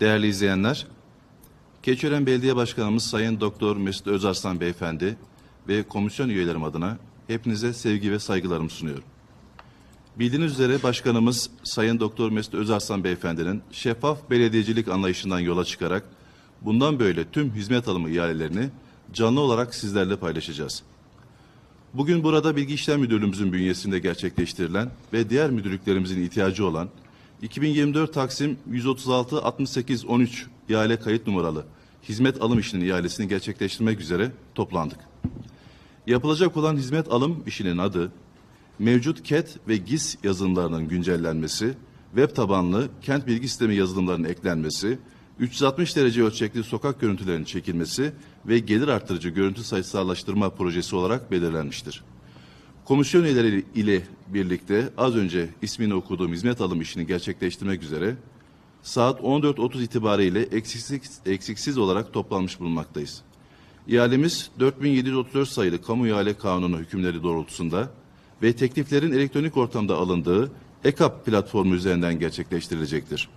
Değerli izleyenler, Keçiören Belediye Başkanımız Sayın Doktor Mesut Özarslan Beyefendi ve komisyon üyelerim adına hepinize sevgi ve saygılarımı sunuyorum. Bildiğiniz üzere başkanımız Sayın Doktor Mesut Özarslan Beyefendi'nin şeffaf belediyecilik anlayışından yola çıkarak bundan böyle tüm hizmet alımı ihalelerini canlı olarak sizlerle paylaşacağız. Bugün burada Bilgi İşlem Müdürlüğümüzün bünyesinde gerçekleştirilen ve diğer müdürlüklerimizin ihtiyacı olan 2024 Taksim 136 68 13 ihale kayıt numaralı hizmet alım işinin ihalesini gerçekleştirmek üzere toplandık. Yapılacak olan hizmet alım işinin adı, mevcut KET ve GIS yazılımlarının güncellenmesi, web tabanlı kent bilgi sistemi yazılımlarının eklenmesi, 360 derece ölçekli sokak görüntülerinin çekilmesi ve gelir arttırıcı görüntü sayısallaştırma projesi olarak belirlenmiştir. Komisyon üyeleri ile birlikte az önce ismini okuduğum hizmet alım işini gerçekleştirmek üzere saat 14.30 itibariyle eksiksiz, eksiksiz olarak toplanmış bulunmaktayız. İhalemiz 4734 sayılı Kamu İhale Kanunu hükümleri doğrultusunda ve tekliflerin elektronik ortamda alındığı EKAP platformu üzerinden gerçekleştirilecektir.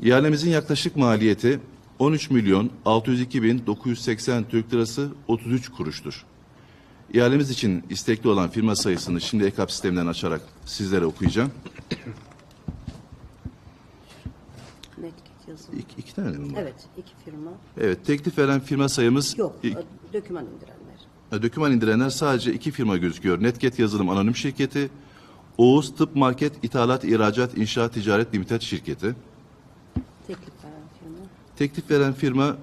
İhalemizin yaklaşık maliyeti 13 milyon 602 bin 980 Türk lirası 33 kuruştur. İhalemiz için istekli olan firma sayısını şimdi EKAP sisteminden açarak sizlere okuyacağım. İki, iki tane mi var? Evet, iki firma. Evet, teklif veren firma sayımız Yok, ilk- ö- döküman indirenler. E, Döküman indirenler sadece iki firma gözüküyor. Netget Yazılım Anonim Şirketi, Oğuz Tıp Market İthalat İhracat İnşaat Ticaret Limited Şirketi. Teklif veren firma. Teklif veren firma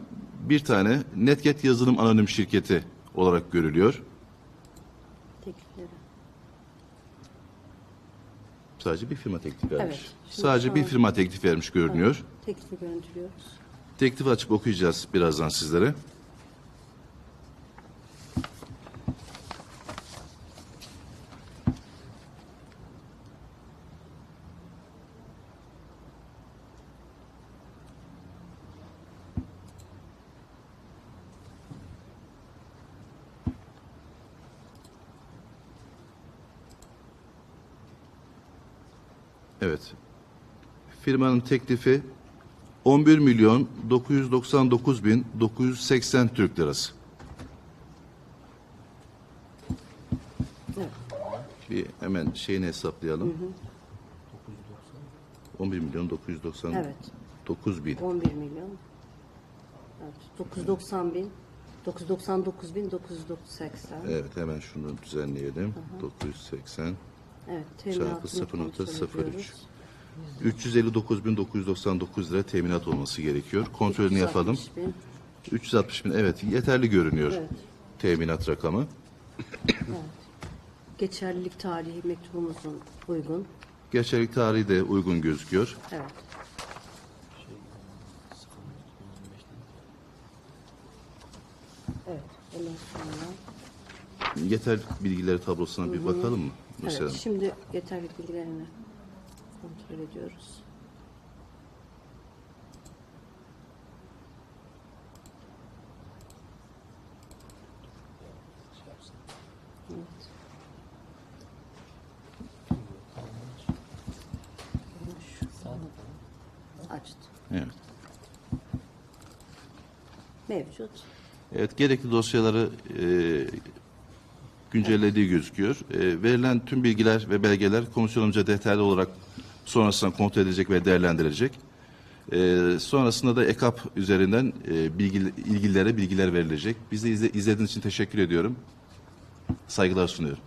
bir tane Netget Yazılım Anonim Şirketi olarak görülüyor. Sadece bir firma teklif vermiş. Evet, Sadece bir firma teklif vermiş görünüyor. Teklifi görüntülüyoruz. Teklifi açıp okuyacağız birazdan sizlere. Evet. Firmanın teklifi 11 milyon 999 bin 980 Türk lirası. Bir hemen şeyini hesaplayalım. 11 milyon 999 Evet. bin. 11 milyon. Evet. 990 bin. 999 bin 980. Evet. Evet hemen şunu düzenleyelim. 980 Çarpı teminatını kontrol 0.03. ediyoruz. 359.999 lira teminat olması gerekiyor. Kontrolünü yapalım. 360 bin. 360 bin evet yeterli görünüyor Evet. teminat rakamı. Geçerlilik tarihi mektubumuzun uygun. Geçerlik tarihi de uygun gözüküyor. Evet. Evet. Ondan sonra Yeter bilgileri tablosuna bir bakalım mı? Mesela. Evet, şimdi yeterli bilgilerini kontrol ediyoruz. Evet. Açtı. Evet. Mevcut. Evet, gerekli dosyaları e, güncellediği gözüküyor. E, verilen tüm bilgiler ve belgeler komisyonumca detaylı olarak sonrasında kontrol edilecek ve değerlendirilecek. E, sonrasında da EKAP üzerinden e, bilgi, ilgililere bilgiler verilecek. Bizi izle, izlediğiniz için teşekkür ediyorum. Saygılar sunuyorum.